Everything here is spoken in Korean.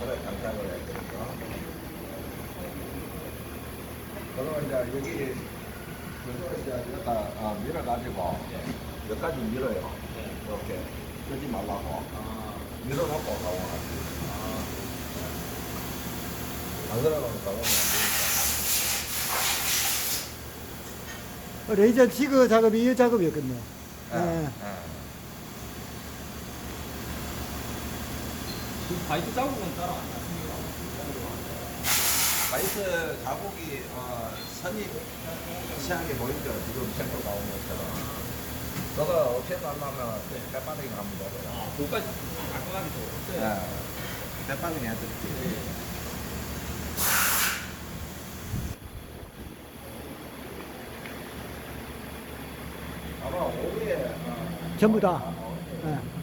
그래 장착을 해야 되니까. 그러면 이제 여기 그거 이제 여기다 어, 밀어가지고 여기까지 밀어요. 이렇게 끄지 말라고 밀어놓고 가공하지. 안 그러면 가공 레이저 지그 작업이 이 작업이었거든요. 예. 예. 그 바이트 자국은 따로 안 나요. 바이트 자국이 어, 선이 희한하게 보이죠 지금 샘플 나온 것처럼 저거 없애달라면 빼빠르게 가면 되고요 아, 그거까지 깔끔하게 또. 네. 빼빠르게 해드릴게요 아마 오후에 어, 전부 다. 예.